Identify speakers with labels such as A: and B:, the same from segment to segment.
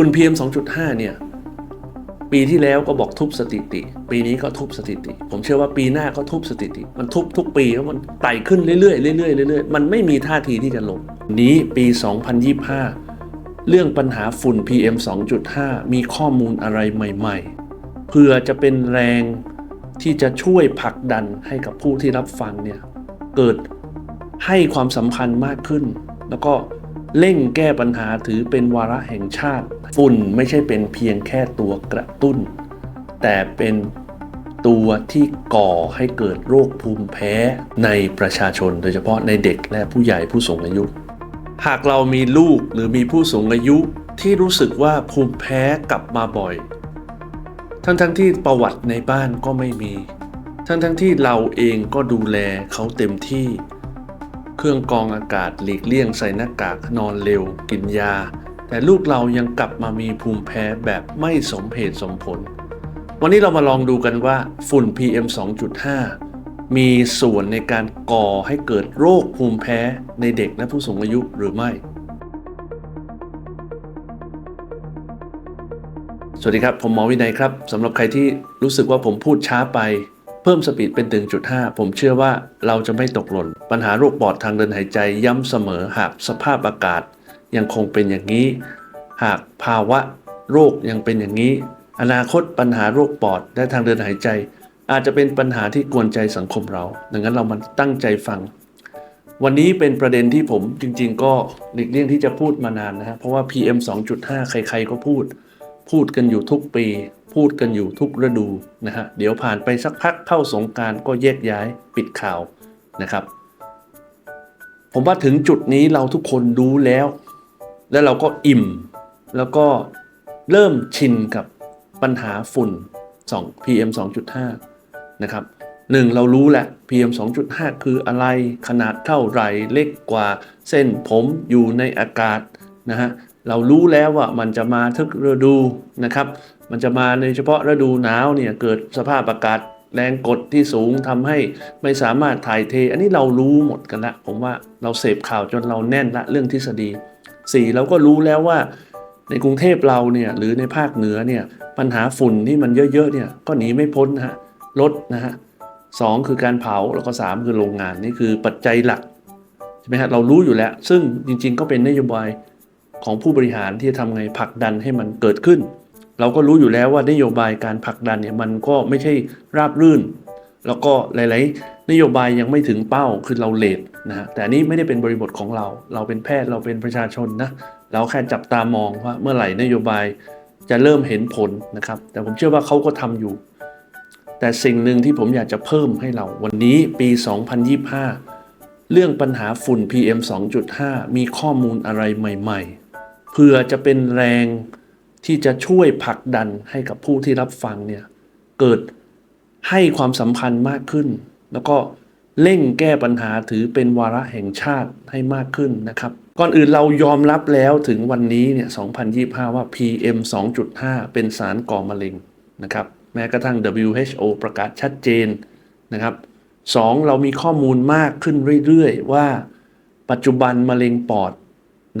A: ุ่น PM 2.5เนี่ย ปีที่แล้วก็บอกทุบสถิติ ปีนี้ก็ทุบสถิติ ผมเชื่อว่าปีหน้าก็ทุบสถิติ มันทุบทุกปีแล้วมันไต่ขึ้นเรื่อยๆเรื่อยๆเรื่อยๆมันไม่มีท่าทีที่จะลงนนี้ปี 2025 เรื่องปัญหาฝุ่น PM 2.5 มีข้อมูลอะไรใหม่ ๆ เพื่อจะเป็นแรงที่จะช่วยผลักดันให้กับผู้ที่รับฟังเนี่ย เกิดให้ความสำคัญมากขึ้น แล้วก็ เร่งแก้ปัญหาถือเป็นวาระแห่งชาติ ฝุ่นไม่ใช่เป็นเพียงแค่ตัวกระตุ้น แต่เป็นตัวที่ก่อให้เกิดโรคภูมิแพ้ในประชาชน โดยเฉพาะในเด็กและผู้ใหญ่ผู้สูงอายุ หากเรามีลูกหรือมีผู้สูงอายุที่รู้สึกว่าภูมิแพ้กลับมาบ่อย ทั้งทั้งๆที่ประวัติในบ้านก็ไม่มี ทั้งทั้งที่เราเองก็ดูแลเขาเต็มที่ เครื่องกรองอากาศหลีกเลี่ยงใส่หน้ากากนอนเร็ว กินยา แต่ลูกเรายังกลับมามีภูมิแพ้แบบไม่สมเหตุสมผล วันนี้เรามาลองดูกันว่าฝุ่น PM 2.5 มีส่วนในการก่อให้เกิดโรคภูมิแพ้ในเด็กและผู้สูงอายุหรือไม่สวัสดีครับ ผมหมอวินัยครับสำหรับใครที่รู้สึกว่าผมพูดช้าไป พิ่มสปีดเป็น 1.5 ผมเชื่อว่าเราจะไม่ตกหล่น ปัญหาโรคปอดทางเดินหายใจย้ำเสมอหากสภาพอากาศ ยังคงเป็นอย่างนี้ หากภาวะโรคยังเป็นอย่างนี้ อนาคตปัญหาโรคปอดและทางเดินหายใจ อาจจะเป็นปัญหาที่กวนใจสังคมเรา ดังนั้นเรามันตั้งใจฟัง วันนี้เป็นประเด็นที่ผมจริงๆ ก็หลีกเลี่ยงที่จะพูดมานานนะฮะเพราะว่า PM 2.5 ใครๆก็พูด พูดกันอยู่ทุกปี พูดกันอยู่ทุกฤดูนะฮะเดี๋ยวผ่านไปสักพักเข้าสงการก็แยกย้ายปิดข่าวนะครับ ผมว่าถึงจุดนี้เราทุกคนรู้แล้ว แล้วเราก็อิ่ม แล้วก็เริ่มชินกับปัญหาฝุ่น 2 PM 2.5 นะครับหนึ่งเรารู้แหละ PM 2.5 คืออะไรขนาดเท่าไหร่เล็กกว่าเส้นผมอยู่ในอากาศนะฮะเรารู้แล้วว่ามันจะมาทุกฤดูนะครับ มันจะมาในเฉพาะฤดูหนาวเนี่ยเกิดสภาพอากาศแรงกดที่สูงทำให้ไม่สามารถถ่ายเท อันนี้เรารู้หมดกันละ ผมว่าเราเสพข่าวจนเราแน่นละเรื่องทฤษฎีสี่เราก็รู้แล้วว่า ในกรุงเทพเราเนี่ยหรือในภาคเหนือเนี่ยปัญหาฝุ่นที่มันเยอะๆเนี่ยก็หนีไม่พ้นนะฮะรถนะฮะสองคือการเผาแล้วก็สามคือโรงงานนี่คือปัจจัยหลักใช่ไหมฮะเรารู้อยู่แล้ว ซึ่งจริงๆก็เป็นนโยบายของผู้บริหารที่จะทำไงผลักดันให้มันเกิดขึ้น เราก็รู้อยู่แล้วว่านโยบายการผลักดันเนี่ยมันก็ไม่ใช่ราบรื่น แล้วก็หลาย ๆ นโยบายยังไม่ถึงเป้าคือเราเลทนะฮะแต่อันนี้ไม่ได้เป็นบริบทของเรา เราเป็นแพทย์เราเป็นประชาชนนะเราแค่จับตามองว่าเมื่อไหร่นโยบายจะเริ่มเห็นผลนะครับ แต่ผมเชื่อว่าเขาก็ทำอยู่ แต่สิ่งหนึ่งที่ผมอยากจะเพิ่มให้เรา วันนี้ปี 2025 เรื่องปัญหาฝุ่น PM 2.5 มีข้อมูลอะไรใหม่ ๆเพื่อจะเป็นแรง ที่จะช่วยผลักดันให้กับผู้ที่รับฟังเนี่ยเกิดให้ความสัมพันธ์มากขึ้น แล้วก็เร่งแก้ปัญหาถือเป็นวาระแห่งชาติให้มากขึ้นนะครับ ก่อนอื่นเรายอมรับแล้วถึงวันนี้เนี่ย 2025 ว่า PM 2.5 เป็นสารก่อมะเร็งนะครับ แม้กระทั่ง WHO ประกาศชัดเจนนะครับสองเรามีข้อมูลมากขึ้นเรื่อย ๆ ว่าปัจจุบันมะเร็งปอด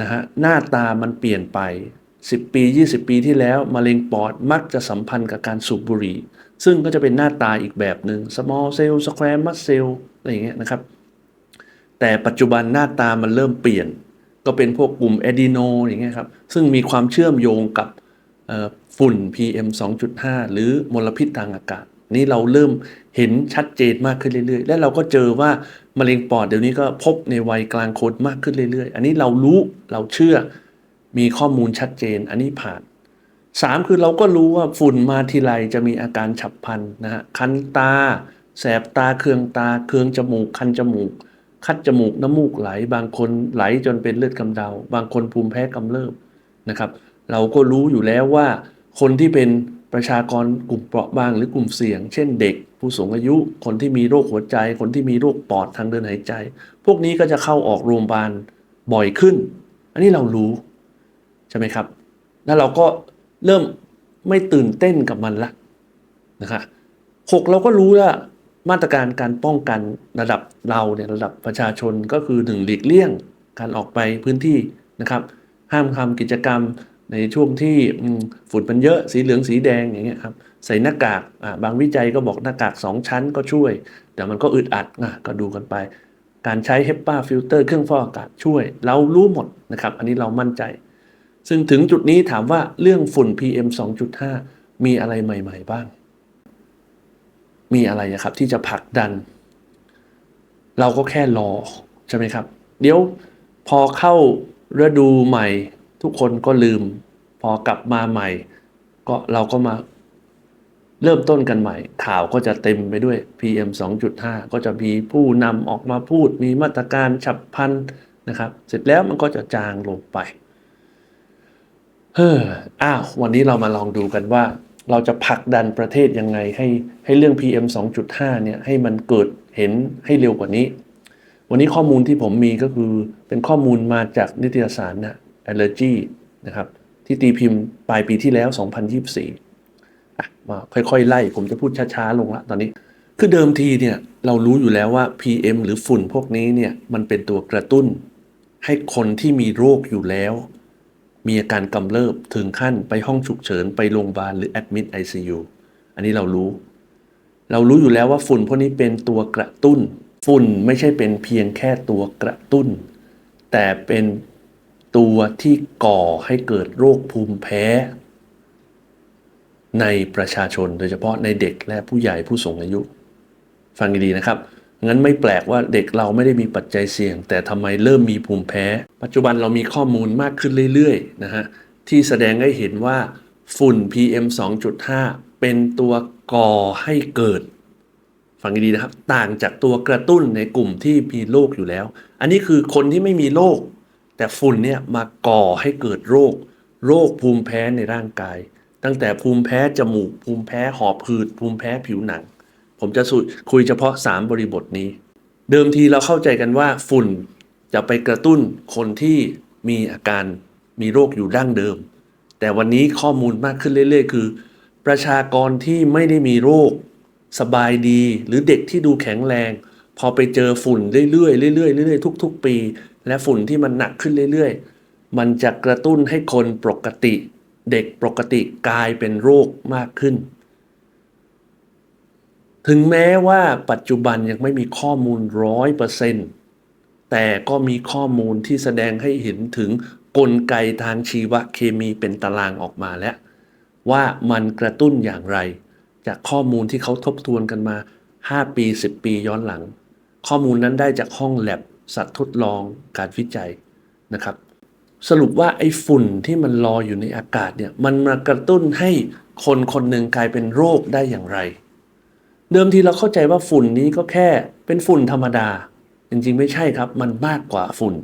A: นะฮะหน้าตามันเปลี่ยนไป 10 ปี 20 ปีที่แล้วมะเร็งปอดมักจะสัมพันธ์กับการสูบบุหรี่ ซึ่งก็จะเป็นหน้าตาอีกแบบหนึ่ง small cell square muscle อะไรอย่างเงี้ยนะครับ แต่ปัจจุบันหน้าตามันเริ่มเปลี่ยน ก็เป็นพวกกลุ่มอดีโนอย่างเงี้ยครับ ซึ่งมีความเชื่อมโยงกับฝุ่น PM 2.5 หรือมลพิษทางอากาศ นี่เราเริ่มเห็นชัดเจนมากขึ้นเรื่อย ๆ และเราก็เจอว่ามะเร็งปอดเดี๋ยวนี้ก็พบในวัยกลางคนมากขึ้นเรื่อย ๆ อันนี้เรารู้เราเชื่อ มีข้อมูลชัดเจนอันนี้ผ่านสามคือเราก็รู้ว่าฝุ่นมาทีไรจะมีอาการฉับพลันนะฮะคันตา แสบตาเคืองตา เคืองจมูก คันจมูก คัดจมูกน้ำมูกไหล บางคนไหลจนเป็นเลือดกำเดา บางคนภูมิแพ้กำเริบนะครับเราก็รู้อยู่แล้วว่า คนที่เป็นประชากรกลุ่มเปราะบางหรือกลุ่มเสี่ยง เช่นเด็ก ผู้สูงอายุ คนที่มีโรคหัวใจ คนที่มีโรคปอดทางเดินหายใจ พวกนี้ก็จะเข้าออกโรงพยาบาลบ่อยขึ้น อันนี้เรารู้ ใช่ไหมครับ แล้วเราก็เริ่มไม่ตื่นเต้นกับมันละนะครับหกเราก็รู้แล้วมาตรการการป้องกันระดับเราเนี่ยระดับประชาชนก็คือหนึ่งหลีกเลี่ยงการออกไปพื้นที่นะครับ ห้ามทำกิจกรรมในช่วงที่ฝุ่นมันเยอะสีเหลืองสีแดงอย่างเงี้ยครับใส่หน้ากากอ่าบางวิจัยก็บอกหน้ากากสองชั้นก็ช่วย แต่มันก็อึดอัดอะก็ดูกันไป การใช้ HEPA ฟิลเตอร์เครื่องฟอกอากาศช่วย เรารู้หมดนะครับ อันนี้เรามั่นใจ ซึ่งถึงจุดนี้ถามว่าเรื่องฝุ่น PM 2.5 มีอะไรใหม่ ๆ บ้าง มีอะไรครับที่จะผลักดัน เราก็แค่รอใช่ไหมครับ เดี๋ยวพอเข้าฤดูใหม่ ทุกคนก็ลืม พอกลับมาใหม่ ก็เราก็มาเริ่มต้นกันใหม่ ข่าวก็จะเต็มไปด้วย PM 2.5 ก็จะมีผู้นำออกมาพูด มีมาตรการฉับพลันนะครับ เสร็จแล้วมันก็จะจางลงไป เฮ้ออ้าววันนี้เรามาลองดูกันว่า เราจะผลักดันประเทศยังไงให้ให้เรื่อง PM 2.5 เนี่ยให้มันเกิดเห็นให้เร็วกว่านี้ วันนี้ข้อมูลที่ผมมีก็คือเป็นข้อมูลมาจากนิตยสารนะ Allergy นะครับ ที่ตีพิมพ์ปลายปีที่แล้ว 2024อะมาค่อยๆ ไล่ ผมจะพูดช้าๆ ลงละตอนนี้ คือเดิมทีเนี่ยเรารู้อยู่แล้วว่า PM หรือฝุ่นพวกนี้เนี่ยมันเป็นตัวกระตุ้น ให้คนที่มีโรคอยู่แล้ว มีอาการกำเริบถึงขั้นไปห้องฉุกเฉินไปโรงพยาบาลหรือแอดมิด ICU อันนี้เรารู้ เรารู้อยู่แล้วว่าฝุ่นพวกนี้เป็นตัวกระตุ้น ฝุ่นไม่ใช่เป็นเพียงแค่ตัวกระตุ้น แต่เป็นตัวที่ก่อให้เกิดโรคภูมิแพ้ ในประชาชนโดยเฉพาะในเด็กและผู้ใหญ่ผู้สูงอายุ ฟังดีๆนะครับ งั้นไม่แปลกว่าเด็กเราไม่ได้มีปัจจัยเสี่ยง แต่ทำไมเริ่มมีภูมิแพ้ ปัจจุบันเรามีข้อมูลมากขึ้นเรื่อยๆนะฮะที่แสดงให้เห็นว่าฝุ่น PM 2.5 เป็นตัวก่อให้เกิด ฟังดีๆนะครับ ต่างจากตัวกระตุ้นในกลุ่มที่มีโรคอยู่แล้ว อันนี้คือคนที่ไม่มีโรคแต่ฝุ่นเนี่ยมาก่อให้เกิดโรค โรคภูมิแพ้ในร่างกาย ตั้งแต่ภูมิแพ้จมูก ภูมิแพ้หอบหืด ภูมิแพ้ผิวหนัง ผมจะสุคุยเฉพาะ 3 บริบทนี้ เดิมทีเราเข้าใจกันว่าฝุ่นจะไปกระตุ้นคนที่มีอาการมีโรคอยู่ดั้งเดิม แต่วันนี้ข้อมูลมากขึ้นเรื่อย ๆ คือ ประชากรที่ไม่ได้มีโรค สบายดี หรือเด็กที่ดูแข็งแรง พอไปเจอฝุ่นเรื่อยๆเรื่อยๆเรื่อยๆทุก ๆ ปี และฝุ่นที่มันหนักขึ้นเรื่อย ๆ มันจะกระตุ้นให้คนปกติ เด็กปกติกลายเป็นโรคมากขึ้น ถึงแม้ว่าปัจจุบันยังไม่มีข้อมูลร้อยเปอร์เซ็นต์แต่ก็มีข้อมูลที่แสดงให้เห็นถึงกลไกทางชีวเคมีเป็นตารางออกมาแล้ว ว่ามันกระตุ้นอย่างไร จากข้อมูลที่เขาทบทวนกันมา 5 ปี 10 ปีย้อนหลัง ข้อมูลนั้นได้จากห้องแลบสัตว์ทดลองการวิจัยนะครับ สรุปว่าไอ้ฝุ่นที่มันลอยอยู่ในอากาศเนี่ยมันมากระตุ้นให้คนคนหนึ่งกลายเป็นโรคได้อย่างไร เดิมทีเราเข้าใจว่าฝุ่นนี้ก็แค่เป็นฝุ่นธรรมดา จริงๆ ไม่ใช่ครับ มันมากกว่าฝุ่น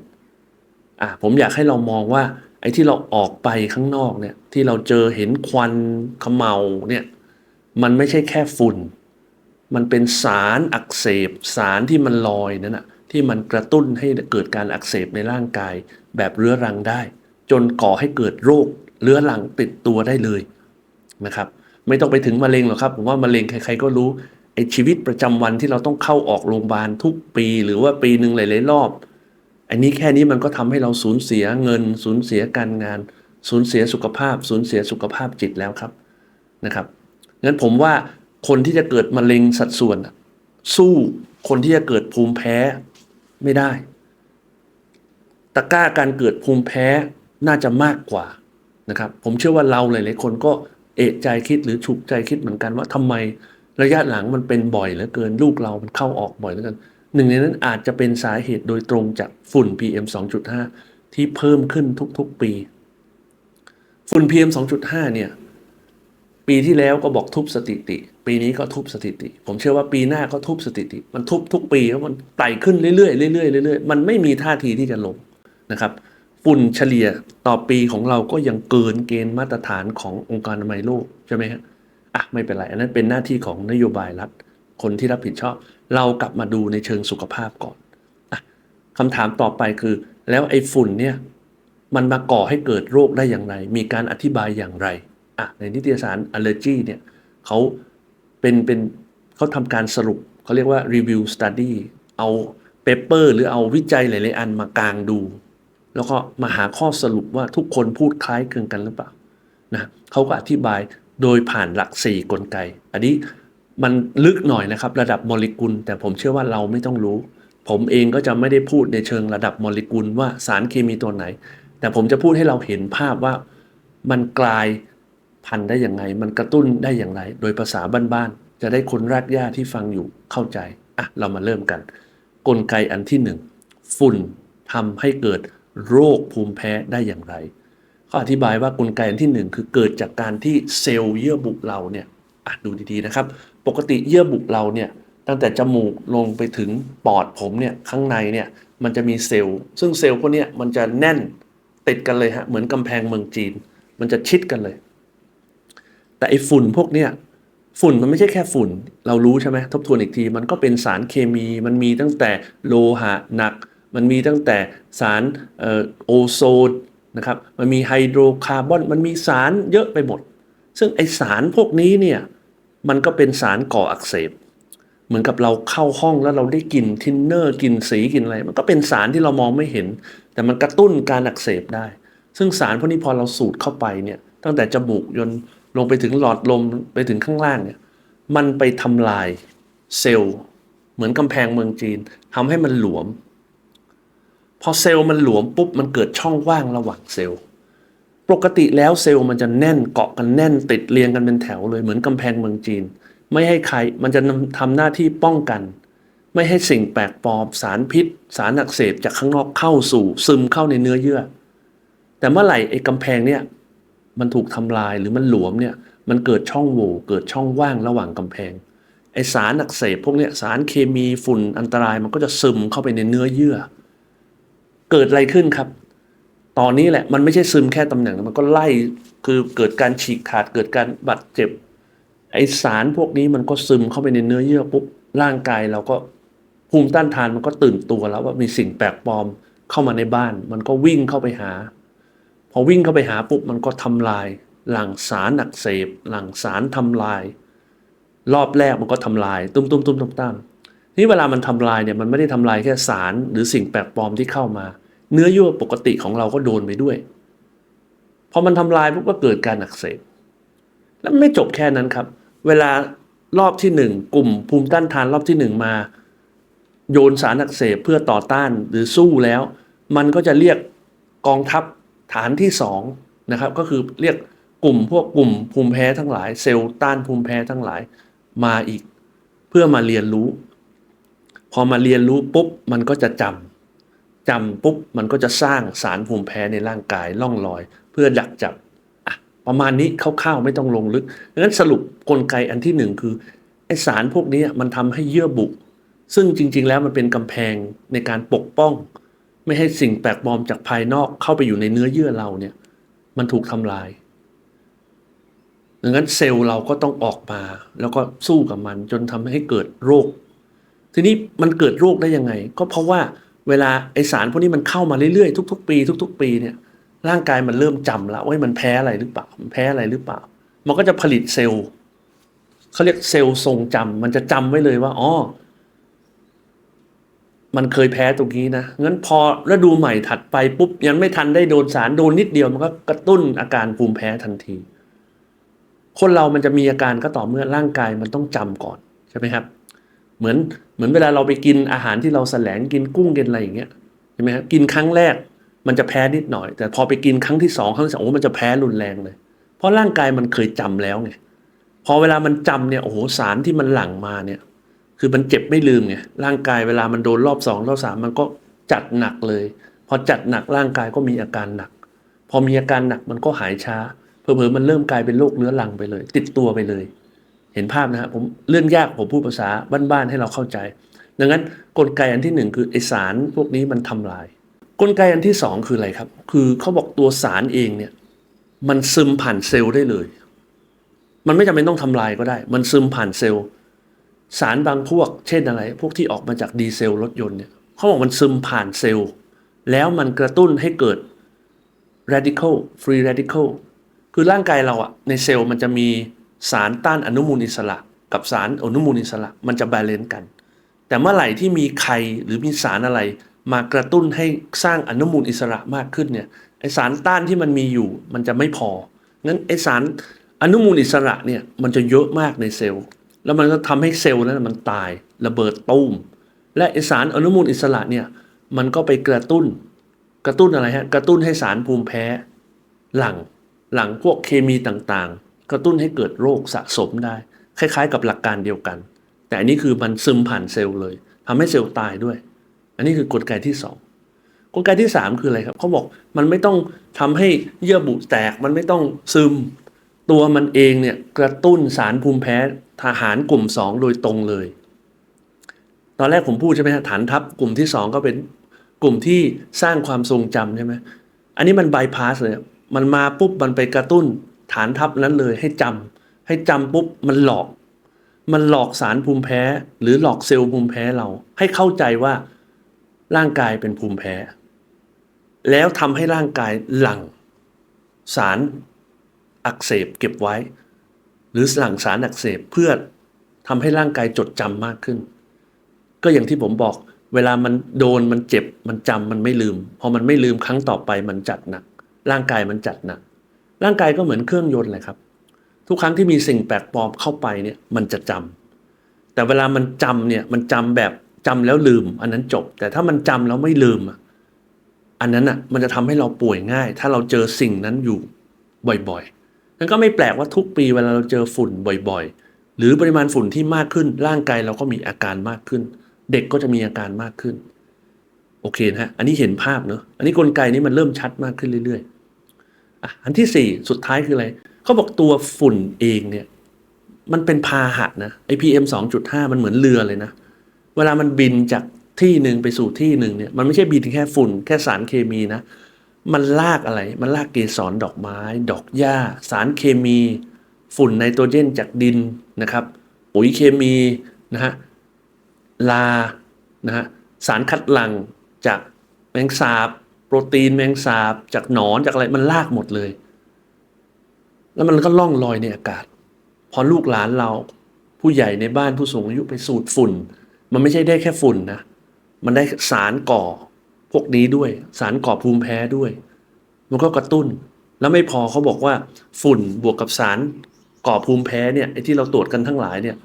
A: อะผมอยากให้เรามองว่า ไอ้ที่เราออกไปข้างนอกเนี่ย ที่เราเจอเห็นควันขมเมาเนี่ย มันไม่ใช่แค่ฝุ่น มันเป็นสารอักเสบ สารที่มันลอยนั่นนะที่มันกระตุ้นให้เกิดการอักเสบในร่างกาย แบบเรื้อรังได้ จนก่อให้เกิดโรคเรื้อรังติดตัวได้เลยนะครับ ไม่ต้องไปถึงมะเร็งหรอกครับ ผมว่ามะเร็งใครๆก็รู้ ไอชีวิตประจำวันที่เราต้องเข้าออกโรงพยาบาลทุกปี หรือว่าปีหนึ่งหลายๆรอบอันนี้แค่นี้มันก็ทำให้เราสูญเสียเงิน สูญเสียการงาน สูญเสียสุขภาพ สูญเสียสุขภาพจิตแล้วครับนะครับงั้นผมว่าคนที่จะเกิดมะเร็งสัดส่วนสู้คนที่จะเกิดภูมิแพ้ไม่ได้ตะกร้าการเกิดภูมิแพ้น่าจะมากกว่านะครับ ผมเชื่อว่าเราหลายๆคนก็เอะใจคิดหรือฉุกใจคิดเหมือนกันว่าทำไม ระยะหลังมันเป็นบ่อยเหลือเกินลูกเรามันเข้าออกบ่อยเหลือเกินหนึ่งในนั้นอาจจะเป็นสาเหตุโดยตรงจากฝุ่น PM 2.5 ที่เพิ่มขึ้นทุกๆปี ฝุ่น PM 2.5 เนี่ย ปีที่แล้วก็บอกทุบสถิติ ปีนี้ก็ทุบสถิติ ผมเชื่อว่าปีหน้าก็ทุบสถิติ มันทุบทุกปีแล้วมันไต่ขึ้นเรื่อยๆเรื่อยๆเรื่อยๆมันไม่มีท่าทีที่จะลงนะครับฝุ่นเฉลี่ยต่อปีของเราก็ยังเกินเกณฑ์มาตรฐานขององค์การอนามัยโลกใช่ไหมฮะ อะไม่เป็นไรอันนั้นเป็นหน้าที่ของนโยบายรัฐคนที่รับผิดชอบ เรากลับมาดูในเชิงสุขภาพก่อนอะคำถามต่อไปคือ แล้วไอ้ฝุ่นเนี่ยมันมาก่อให้เกิดโรคได้อย่างไร มีการอธิบายอย่างไรอะในนิตยสาร Allergy เนี่ยเขาเป็นเป็นเขาทำการสรุปเขาเรียกว่า review study เอาเปเปอร์หรือเอาวิจัยหลายๆอันมากางดู แล้วก็มาหาข้อสรุปว่าทุกคนพูดคล้ายคลึงกันหรือเปล่านะเขาก็อธิบาย โดยผ่านหลัก 4 กลไก อันนี้มันลึกหน่อยนะครับ ระดับโมเลกุล แต่ผมเชื่อว่าเราไม่ต้องรู้ ผมเองก็จะไม่ได้พูดในเชิงระดับโมเลกุลว่าสารเคมีตัวไหน แต่ผมจะพูดให้เราเห็นภาพว่ามันกลายพันธุ์ได้อย่างไง มันกระตุ้นได้อย่างไร โดยภาษาบ้านๆจะได้คนรากหญ้าที่ฟังอยู่เข้าใจอะเรามาเริ่มกัน กลไกอันที่หนึ่งฝุ่นทำให้เกิดโรคภูมิแพ้ได้อย่างไร เขาอธิบายว่ากลไกอันที่หนึ่งคือเกิดจากการที่เซลล์เยื่อบุเราเนี่ยอะดูดีๆนะครับ ปกติเยื่อบุเราเนี่ยตั้งแต่จมูกลงไปถึงปอดผมเนี่ยข้างในเนี่ยมันจะมีเซลล์ ซึ่งเซลล์พวกเนี้ยมันจะแน่นติดกันเลยฮะเหมือนกำแพงเมืองจีน มันจะชิดกันเลย แต่ไอ้ฝุ่นพวกเนี้ยฝุ่นมันไม่ใช่แค่ฝุ่น เรารู้ใช่ไหมทบทวนอีกที มันก็เป็นสารเคมีมันมีตั้งแต่โลหะหนัก มันมีตั้งแต่สารออโอโซน นะครับ มันมีไฮโดรคาร์บอน มันมีสารเยอะไปหมด ซึ่งไอสารพวกนี้เนี่ย มันก็เป็นสารก่ออักเสบ เหมือนกับเราเข้าห้องแล้วเราได้กลิ่นทินเนอร์กลิ่นสีกลิ่นอะไร มันก็เป็นสารที่เรามองไม่เห็น แต่มันกระตุ้นการอักเสบได้ ซึ่งสารพวกนี้พอเราสูดเข้าไปเนี่ย ตั้งแต่จมูกยนลงไปถึงหลอดลมไปถึงข้างล่างเนี่ย มันไปทำลายเซลล์ เหมือนกำแพงเมืองจีนทำให้มันหลวม พอเซลล์มันหลวมปุ๊บมันเกิดช่องว่างระหว่างเซลล์ ปกติแล้วเซลล์มันจะแน่นเกาะกันแน่นติดเรียงกันเป็นแถวเลยเหมือนกำแพงเมืองจีน ไม่ให้ใครมันจะทำหน้าที่ป้องกัน ไม่ให้สิ่งแปลกปลอมสารพิษ สารอักเสบจากข้างนอกเข้าสู่ซึมเข้าในเนื้อเยื่อ แต่เมื่อไหร่ไอ้กำแพงเนี่ยมันถูกทำลายหรือมันหลวมเนี่ยมันเกิดช่องโหว่เกิดช่องว่างระหว่างกำแพงไอสารอักเสบพวกเนี้ยสารเคมีฝุ่นอันตรายมันก็จะซึมเข้าไปในเนื้อเยื่อ เกิดอะไรขึ้นครับ ตอนนี้แหละมันไม่ใช่ซึมแค่ตำแหน่งมันก็ไล่คือเกิดการฉีกขาดเกิดการบาดเจ็บ ไอสารพวกนี้มันก็ซึมเข้าไปในเนื้อเยื่อปุ๊บร่างกายเราก็ภูมิต้านทานมันก็ตื่นตัวแล้วว่ามีสิ่งแปลกปลอมเข้ามาในบ้าน มันก็วิ่งเข้าไปหา พอวิ่งเข้าไปหาปุ๊บมันก็ทำลาย หลั่งสารอักเสบหลั่งสารทำลาย รอบแรกมันก็ทำลาย ตุ้มตุ้มตุ้มตุ้มตั้ม นี่เวลามันทำลายเนี่ยมันไม่ได้ทำลายแค่สารหรือสิ่งแปลกปลอมที่เข้ามา เนื้อเยื่อปกติของเราก็โดนไปด้วยพอมันทำลายปุ๊บก็เกิดการอักเสบ แล้วไม่จบแค่นั้นครับ เวลารอบที่หนึ่งกลุ่มภูมิต้านทานรอบที่หนึ่งมา โยนสารอักเสบเพื่อต่อต้านหรือสู้แล้ว มันก็จะเรียกกองทัพฐานที่สองนะครับ ก็คือเรียกกลุ่มพวกกลุ่มภูมิแพ้ทั้งหลาย เซลล์ต้านภูมิแพ้ทั้งหลายมาอีก เพื่อมาเรียนรู้ พอมาเรียนรู้ปุ๊บมันก็จะจำจำปุ๊บมันก็จะสร้างสารภูมิแพ้ในร่างกายล่องลอย เพื่อดักจับประมาณนี้คร่าวๆไม่ต้องลงลึกดังนั้นสรุปกลไกอันที่หนึ่งคือไอสารพวกนี้มันทำให้เยื่อบุ ซึ่งจริง ๆ แล้วมันเป็นกำแพงในการปกป้อง ไม่ให้สิ่งแปลกปลอมจากภายนอกเข้าไปอยู่ในเนื้อเยื่อเราเนี่ย มันถูกทำลายดังนั้นเซลล์เราก็ต้องออกมา แล้วก็สู้กับมันจนทำให้เกิดโรค ทีนี้มันเกิดโรคได้ยังไง ก็เพราะว่าเวลาไอสารพวกนี้มันเข้ามาเรื่อยๆ ทุก ๆ ปี ทุก ๆ ปีเนี่ยร่างกายมันเริ่มจำแล้วว่ามันแพ้อะไรหรือเปล่า มันแพ้อะไรหรือเปล่า มันก็จะผลิตเซลล์เขาเรียกเซลล์ทรงจำมันจะจำไว้เลยว่าอ๋อมันเคยแพ้ตรงนี้นะงั้นพอฤดูใหม่ถัดไปปุ๊บยังไม่ทันได้โดนสารโดนนิดเดียวมันก็กระตุ้นอาการภูมิแพ้ทันที คนเรามันจะมีอาการก็ต่อเมื่อร่างกายมันต้องจำก่อนใช่ไหมครับ เหมือนเหมือนเวลาเราไปกินอาหารที่เราแสลงกินกุ้งกินอะไรอย่างเงี้ยใช่ไหมครับกินครั้งแรกมันจะแพ้นิดหน่อย แต่พอไปกินครั้งที่สองครั้งที่สองโอ้มันจะแพ้รุนแรงเลย เพราะร่างกายมันเคยจำแล้วไงพอเวลามันจำเนี่ยโอ้โหสารที่มันหลั่งมาเนี่ย คือมันเจ็บไม่ลืมไงร่างกายเวลามันโดนรอบสองรอบสามมันก็จัดหนักเลย พอจัดหนักร่างกายก็มีอาการหนัก พอมีอาการหนักมันก็หายช้าเผลอๆมันเริ่มกลายเป็นโรคเรื้อรังไปเลย ติดตัวไปเลย เห็นภาพนะฮะผมเลื่อนยากผมพูดภาษาบ้านๆให้เราเข้าใจ ดังนั้นกลไกอันที่หนึ่งคือไอสารพวกนี้มันทำลาย กลไกอันที่สองคืออะไรครับ คือเขาบอกตัวสารเองเนี่ยมันซึมผ่านเซลล์ได้เลย มันไม่จำเป็นต้องทำลายก็ได้ มันซึมผ่านเซลล์ สารบางพวก เช่นอะไร พวกที่ออกมาจากดีเซลรถยนต์เนี่ยเขาบอกมันซึมผ่านเซลล์ แล้วมันกระตุ้นให้เกิด radical free radical คือร่างกายเราอะในเซลล์มันจะมี สารต้านอนุมูลอิสระ กับสารอนุมูลอิสระมันจะบาลานซ์กัน แต่เมื่อไหร่ที่มีใครหรือมีสารอะไร มากระตุ้นให้สร้างอนุมูลอิสระมากขึ้นเนี่ยไอสารต้านที่มันมีอยู่มันจะไม่พองั้นไอสารอนุมูลอิสระเนี่ยมันจะเยอะมากในเซลล์ แล้วมันก็ทำให้เซลล์นั้นมันตายระเบิดตุ้มและไอสารอนุมูลอิสระเนี่ยมันก็ไปกระตุ้น กระตุ้นอะไรฮะกระตุ้นให้สารภูมิแพ้ หลังหลังพวกเคมีต่างๆ กระตุ้นให้เกิดโรคสะสมได้ คล้ายๆ กับหลักการเดียวกัน แต่อันนี้คือมันซึมผ่านเซลล์เลยทำให้เซลล์ตายด้วย อันนี้คือกลไกที่สองกลไกที่สามคืออะไรครับเขาบอกมันไม่ต้องทำให้เยื่อบุแตก มันไม่ต้องซึม ตัวมันเองเนี่ยกระตุ้นสารภูมิแพ้ทหารกลุ่มสองโดยตรงเลย ตอนแรกผมพูดใช่ไหมฮะฐานทัพกลุ่มที่สองก็เป็นกลุ่มที่สร้างความทรงจำใช่ไหมอันนี้มันบายพาสเลยมันมาปุ๊บมันไปกระตุ้น ฐานทัพนั้นเลยให้จำให้จำปุ๊บมันหลอก มันหลอกสารภูมิแพ้ หรือหลอกเซลล์ภูมิแพ้เรา ให้เข้าใจว่าร่างกายเป็นภูมิแพ้ แล้วทำให้ร่างกายหลั่ง สารอักเสบเก็บไว้ หรือหลั่งสารอักเสบเพื่อทำให้ร่างกายจดจำมากขึ้น ก็อย่างที่ผมบอกเวลามันโดนมันเจ็บมันจำมันไม่ลืม พอมันไม่ลืมครั้งต่อไปมันจัดหนัก ร่างกายมันจัดหนัก ร่างกายก็เหมือนเครื่องยนต์เลยครับ ทุกครั้งที่มีสิ่งแปลกปลอมเข้าไปเนี่ยมันจะจำแต่เวลามันจำเนี่ยมันจำแบบจำแล้วลืม อันนั้นจบ แต่ถ้ามันจำแล้วไม่ลืม อันนั้นอะมันจะทำให้เราป่วยง่าย ถ้าเราเจอสิ่งนั้นอยู่บ่อยๆนั่นก็ไม่แปลกว่าทุกปีเวลาเราเจอฝุ่นบ่อยๆ หรือปริมาณฝุ่นที่มากขึ้น ร่างกายเราก็มีอาการมากขึ้น เด็กก็จะมีอาการมากขึ้น โอเคนะฮะ อันนี้เห็นภาพเนอะ อันนี้กลไกนี้มันเริ่มชัดมากขึ้นเรื่อยๆ อันที่สี่สุดท้ายคืออะไรเขาบอกตัวฝุ่นเองเนี่ย มันเป็นพาหะนะไอพีเอ็มสองจุดห้ามันเหมือนเรือเลยนะ เวลามันบินจากที่หนึ่งไปสู่ที่หนึ่งเนี่ย มันไม่ใช่บินแค่ฝุ่นแค่สารเคมีนะ มันลากอะไร มันลากเกสรดอกไม้ ดอกหญ้า สารเคมี ฝุ่นไนโตรเจนจากดินนะครับปุ๋ยเคมีนะฮะลานะฮะสารคัดหลั่งจากแมงสาบ โปรตีนแมงสาบ จากหนอนจากอะไรมันลากหมดเลย แล้วมันก็ล่องลอยในอากาศ พอลูกหลานเรา ผู้ใหญ่ในบ้านผู้สูงอายุไปสูดฝุ่น มันไม่ใช่ได้แค่ฝุ่นนะ มันได้สารก่อพวกนี้ด้วย สารก่อภูมิแพ้ด้วย มันก็กระตุ้น แล้วไม่พอเขาบอกว่า ฝุ่นบวกกับสารก่อภูมิแพ้เนี่ยไอ้ที่เราตรวจกันทั้งหลายเนี่ย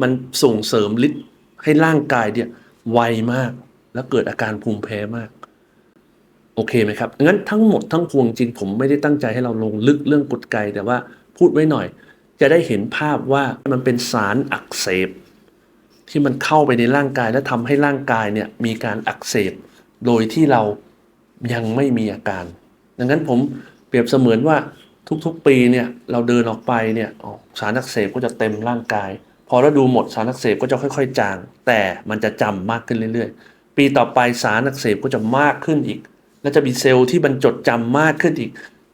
A: มันส่งเสริมฤทธิ์ให้ร่างกายเนี่ยไวมาก แล้วเกิดอาการภูมิแพ้มาก โอเคไหมครับงั้นทั้งหมดทั้งพวงจริง ผมไม่ได้ตั้งใจให้เราลงลึกเรื่องกฎไก แต่ว่าพูดไว้หน่อย จะได้เห็นภาพว่ามันเป็นสารอักเสบ ที่มันเข้าไปในร่างกายและทำให้ร่างกายเนี่ยมีการอักเสบ โดยที่เรายังไม่มีอาการ ดังนั้นผมเปรียบเสมือนว่าทุกๆปีเนี่ยเราเดินออกไปเนี่ยสารอักเสบก็จะเต็มร่างกาย พอฤดูหมดสารอักเสบก็จะค่อย ๆ จาง แต่มันจะจำมากขึ้นเรื่อย ๆ ปีต่อไปสารอักเสบก็จะมากขึ้นอีก และจะมีเซลล์ที่มันจดจำมากขึ้นอีก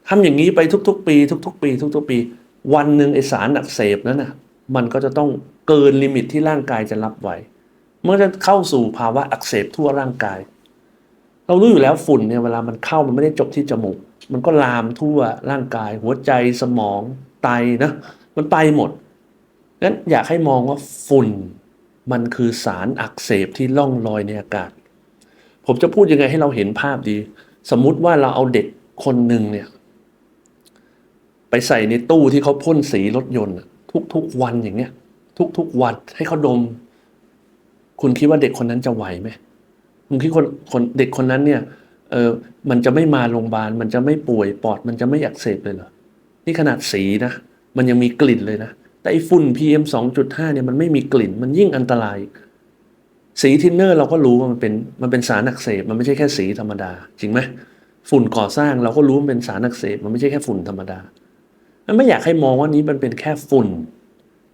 A: ทำอย่างนี้ไปทุก ๆ ปี ทุก ๆ ปี ทุก ๆ ปี วันหนึ่งไอสารอักเสบนั้นน่ะมันก็จะต้องเกินลิมิตที่ร่างกายจะรับไหวเมื่อจะเข้าสู่ภาวะอักเสบทั่วร่างกาย เรารู้อยู่แล้วฝุ่นเนี่ยเวลามันเข้ามันไม่ได้จบที่จมูก มันก็ลามทั่วร่างกาย หัวใจสมองไตนะมันไปหมดงั้นอยากให้มองว่าฝุ่นมันคือสารอักเสบที่ล่องลอยในอากาศ ผมจะพูดยังไงให้เราเห็นภาพดี สมมุติว่าเราเอาเด็กคนหนึ่งเนี่ย ไปใส่ในตู้ที่เขาพ่นสีรถยนต์ทุกๆวันอย่างเงี้ย ทุกๆวันให้เขาดม คุณคิดว่าเด็กคนนั้นจะไหวไหมคุณคิดคนคนเด็กคนนั้นเนี่ยเออมันจะไม่มาโรงพยาบาล มันจะไม่ป่วยปอด มันจะไม่อักเสบเลยเหรอนี่ขนาดสีนะ มันยังมีกลิ่นเลยนะ แต่ไอ้ฝุ่น PM 2.5เนี่ยมันไม่มีกลิ่น มันยิ่งอันตราย สีทินเนอร์เราก็รู้ว่ามันเป็นมันเป็นสารอักเสบมันไม่ใช่แค่สีธรรมดา จริงไหมฝุ่นก่อสร้างเราก็รู้มันเป็นสารอักเสบมันไม่ใช่แค่ฝุ่นธรรมดามันไม่อยากให้มองว่านี้มันเป็นแค่ฝุ่น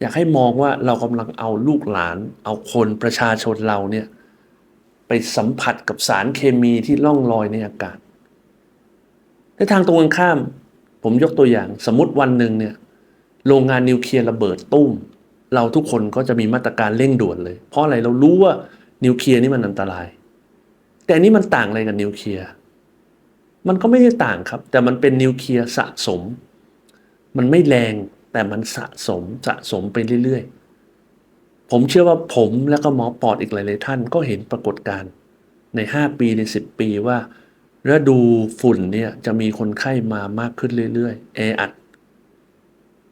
A: อยากให้มองว่าเรากำลังเอาลูกหลาน เอาคนประชาชนเราเนี่ยไปสัมผัสกับสารเคมีที่ล่องลอยในอากาศในทางตรงกันข้าม ผมยกตัวอย่างสมมติวันหนึ่งเนี่ยโรงงานนิวเคลียร์ระเบิดตุ้ม เราทุกคนก็จะมีมาตรการเร่งด่วนเลย เพราะอะไรเรารู้ว่านิวเคลียร์นี่มันอันตราย แต่นนี้มันต่างอะไรกับนิวเคลียร์มันก็ไม่ได้ต่างครับ แต่มันเป็นนิวเคลียร์สะสม มันไม่แรงแต่มันสะสมสะสมไปเรื่อยๆ ผมเชื่อว่าผมแล้วก็หมอปอดอีกหลายๆท่านก็เห็นปรากฏการณ์ใน 5 ปีใน 10 ปีว่าฤดูฝุ่นเนี่ยจะมีคนไข้มามากขึ้นเรื่อยๆแออัด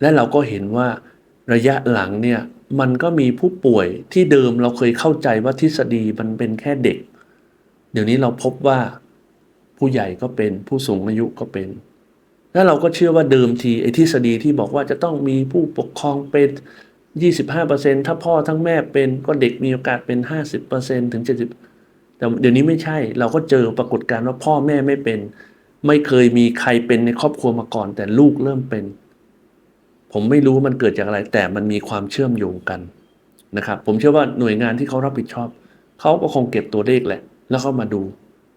A: และเราก็เห็นว่า ระยะหลังเนี่ยมันก็มีผู้ป่วยที่เดิมเราเคยเข้าใจว่าทฤษฎีมันเป็นแค่เด็ก เดี๋ยวนี้เราพบว่าผู้ใหญ่ก็เป็นผู้สูงอายุก็เป็น แล้วเราก็เชื่อว่าเดิมทีไอ้ทฤษฎีที่บอกว่าจะต้องมีผู้ปกครองเป็น 25%ถ้าพ่อทั้งแม่เป็นก็เด็กมีโอกาสเป็น 50%ถึง 70 แต่เดี๋ยวนี้ไม่ใช่ เราก็เจอปรากฏการณ์ว่าพ่อแม่ไม่เป็น ไม่เคยมีใครเป็นในครอบครัวมาก่อน แต่ลูกเริ่มเป็น ผมไม่รู้มันเกิดจากอะไร แต่มันมีความเชื่อมโยงกันนะครับ ผมเชื่อว่าหน่วยงานที่เขารับผิดชอบเขาก็คงเก็บตัวเลขแหละ แล้วเขามาดู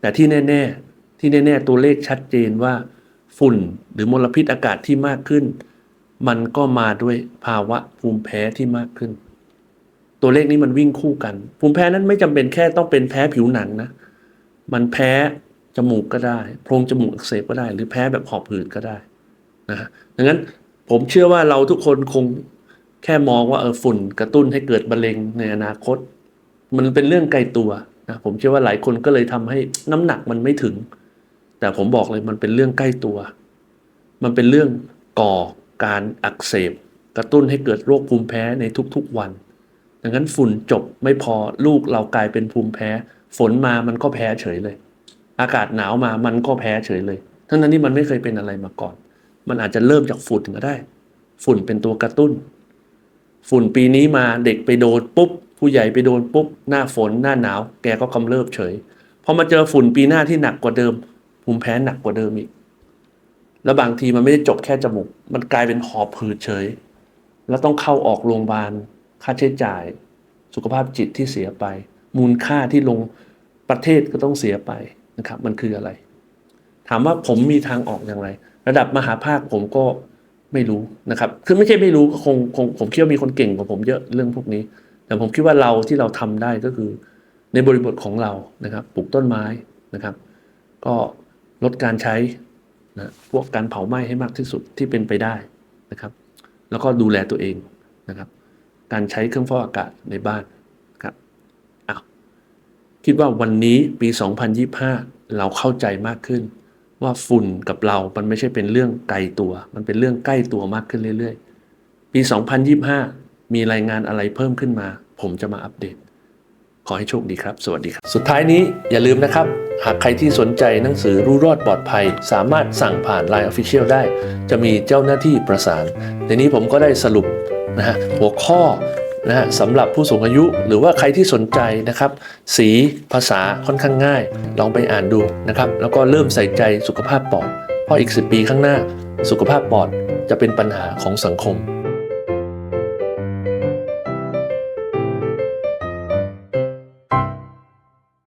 A: แต่ที่แน่ ๆ ที่แน่ ๆ ตัวเลขชัดเจนว่า ฝุ่นหรือมลพิษอากาศที่มากขึ้น มันก็มาด้วยภาวะภูมิแพ้ที่มากขึ้น ตัวเลขนี้มันวิ่งคู่กัน ภูมิแพ้นั้นไม่จำเป็นแค่ต้องเป็นแพ้ผิวหนังนะ มันแพ้จมูกก็ได้ โพรงจมูกอักเสบก็ได้ หรือแพ้แบบหอบหืดก็ได้นะฮะดังนั้น ผมเชื่อว่าเราทุกคนคงแค่มองว่าเออฝุ่นกระตุ้นให้เกิดมะเร็งในอนาคต มันเป็นเรื่องไกลตัวนะผมเชื่อว่าหลายคนก็เลยทำให้น้ำหนักมันไม่ถึง แต่ผมบอกเลยมันเป็นเรื่องใกล้ตัว มันเป็นเรื่องก่อการอักเสบ กระตุ้นให้เกิดโรคภูมิแพ้ในทุกๆวัน ดังนั้นฝุ่นจบไม่พอลูกเรากลายเป็นภูมิแพ้ ฝนมามันก็แพ้เฉยเลย อากาศหนาวมามันก็แพ้เฉยเลย ทั้งนั้นที่มันไม่เคยเป็นอะไรมาก่อน มันอาจจะเริ่มจากฝุ่นก็ได้ ฝุ่นเป็นตัวกระตุ้น ฝุ่นปีนี้มาเด็กไปโดนปุ๊บ ผู้ใหญ่ไปโดนปุ๊บ หน้าฝนหน้าหนาว แกก็กำเริบเฉยพอมาเจอฝุ่นปีหน้าที่หนักกว่าเดิมภูมิแพ้หนักกว่าเดิมอีก แล้วบางทีมันไม่ได้จบแค่จมูก มันกลายเป็นหอบหืดเฉย แล้วต้องเข้าออกโรงพยาบาลค่าใช้จ่าย สุขภาพจิตที่เสียไป มูลค่าที่ลงประเทศก็ต้องเสียไปนะครับ มันคืออะไร ถามว่าผมมีทางออกอย่างไร ระดับมหาภาคผมก็ไม่รู้นะครับ คือไม่ใช่ไม่รู้ก็คงคงผมคิดว่ามีคนเก่งกว่าผมเยอะเรื่องพวกนี้ แต่ผมคิดว่าเราที่เราทำได้ก็คือ ในบริบทของเรานะครับ ปลูกต้นไม้นะครับ ก็ลดการใช้นะพวกการเผาไหม้ให้มากที่สุดที่เป็นไปได้นะครับ แล้วก็ดูแลตัวเองนะครับ การใช้เครื่องฟอกอากาศในบ้านครับอ้าวคิดว่าวันนี้ปี 2025 เราเข้าใจมากขึ้น ว่าฝุ่นกับเรา มันไม่ใช่เป็นเรื่องไกลตัว มันเป็นเรื่องใกล้ตัวมากขึ้นเรื่อยๆ ปี 2025 มีรายงานอะไรเพิ่มขึ้นมา ผมจะมาอัปเดต ขอให้โชคดีครับ สวัสดีครับ สุดท้ายนี้อย่าลืมนะครับ หากใครที่สนใจหนังสือรู้รอดปลอดภัย สามารถสั่งผ่าน Line Official ได้ จะมีเจ้าหน้าที่ประสาน ในนี้ผมก็ได้สรุปนะฮะหัวข้อ นะฮะสำหรับผู้สูงอายุหรือว่าใครที่สนใจนะครับ สีภาษาค่อนข้างง่าย ลองไปอ่านดูนะครับ แล้วก็เริ่มใส่ใจสุขภาพปอดเพราะอีก 10 ปีข้างหน้า สุขภาพปอดจะเป็นปัญหาของสังคม